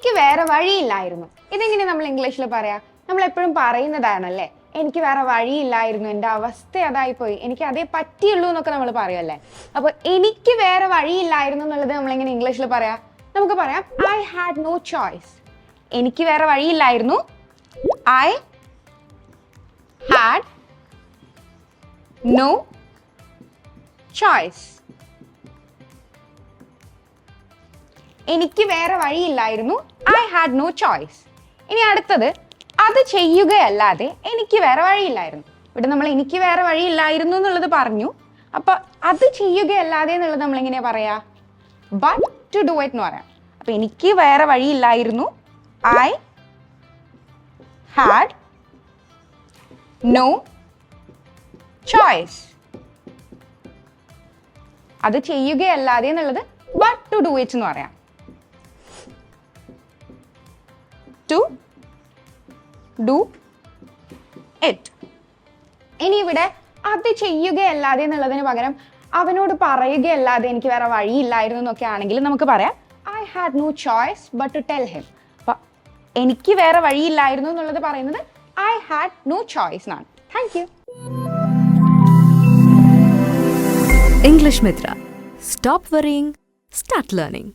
എനിക്ക് വേറെ വഴിയില്ലായിരുന്നു. ഇതെങ്ങനെ നമ്മൾ ഇംഗ്ലീഷിൽ പറയാ? നമ്മൾ എപ്പോഴും പറയുന്നതാണല്ലേ? എനിക്ക് വേറെ വഴിയില്ലായിരുന്നു. എന്റെ അവസ്ഥ പോയി എനിക്ക് അതേ പറ്റിയുള്ളൂ എന്നൊക്കെ നമ്മൾ പറയുമല്ലേ അപ്പോൾ എനിക്ക് വേറെ വഴിയില്ലായിരുന്നു എന്നുള്ളത് നമ്മൾ എങ്ങനെ ഇംഗ്ലീഷിൽ പറയാ? നമുക്ക് പറയാം ഐ ഹാഡ് നോ ചോയ്സ് എനിക്ക് വേറെ വഴിയില്ലായിരുന്നു. ഐ ഹാഡ് നോ ചോയ്സ് എനിക്ക് വേറെ വഴിയില്ലായിരുന്നു. ഐ ഹാഡ് നോ ചോയ്സ് ഇനി അടുത്തത് അത് ചെയ്യുകയല്ലാതെ എനിക്ക് വേറെ വഴിയില്ലായിരുന്നു. ഇവിടെ നമ്മൾ എനിക്ക് വേറെ വഴിയില്ലായിരുന്നു എന്നുള്ളത് പറഞ്ഞു. അപ്പൊ അത് ചെയ്യുകയല്ലാതെ എന്നുള്ളത് നമ്മൾ എങ്ങനെയാ പറയാ? ബട്ട് ടു ഡു ഇറ്റ് എന്ന് പറയാം. അപ്പൊ എനിക്ക് വേറെ വഴിയില്ലായിരുന്നു. ഐ ഹാഡ് നോ ചോയ്സ് അത് ചെയ്യുകയല്ലാതെ എന്നുള്ളത് ബട്ട് ടു ഡു ഇറ്റ് എന്ന് പറയാം. ടു ഡു ഇറ്റ് ഇനി ഇവിടെ അത് ചെയ്യുകയല്ലാതെ എന്നുള്ളതിന് പകരം അവനോട് പറയുകയല്ലാതെ എനിക്ക് വേറെ വഴിയില്ലായിരുന്നു എന്നൊക്കെ ആണെങ്കിൽ നമുക്ക് പറയാം I had no choice but to tell him അപ്പൊ എനിക്ക് വേറെ വഴിയില്ലായിരുന്നു എന്നുള്ളത് പറയുന്നത് ഐ ഹാഡ് നോ ചോയ്സ് എന്നാണ്. Thank you English Mitra stop worrying, start learning.